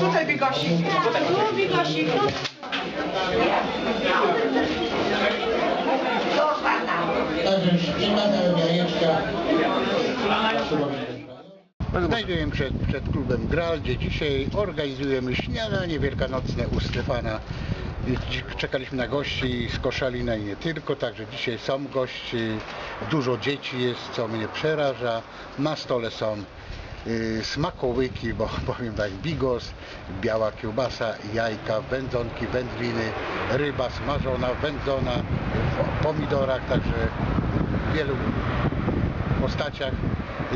Tutaj bigosik. Tu bigosik. Także szpimane jajeczka. Znajdujemy przed, przed klubem Gral, gdzie dzisiaj organizujemy śniadanie wielkanocne u Stefana. Czekaliśmy na gości z Koszalina i nie tylko, także dzisiaj są gości, dużo dzieci jest, co mnie przeraża. Na stole są y, smakołyki, bo powiem tak, bigos, biała kiełbasa, jajka, wędzonki, wędliny, ryba smażona, wędzona, w pomidorach, także w wielu postaciach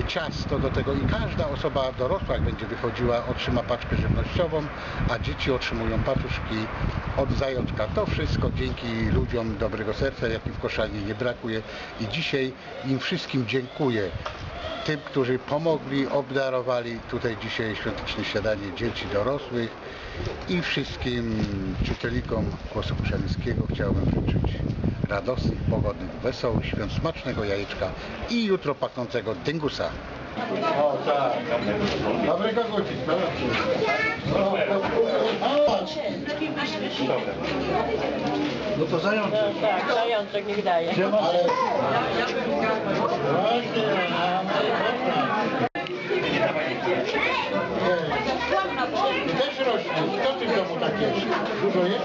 ciasto do tego i każda osoba dorosła jak będzie wychodziła otrzyma paczkę żywnościową, a dzieci otrzymują paczuszki od zajączka. To wszystko dzięki ludziom dobrego serca, jakim w Koszalinie nie brakuje i dzisiaj im wszystkim dziękuję. Tym, którzy pomogli, obdarowali tutaj dzisiaj świąteczne śniadanie dzieci dorosłych i wszystkim czytelnikom Głosu Koszalińskiego chciałbym życzyć radosnych, pogodnych, wesołych świąt, smacznego jajeczka i jutro pachnącego dyngusa. O tak, dobrego godzika. No to zajączek. Tak, zajączek niech daje. Ale... Właśnie, a- Też rośnie. Co ty w domu tak jest? Dużo jest?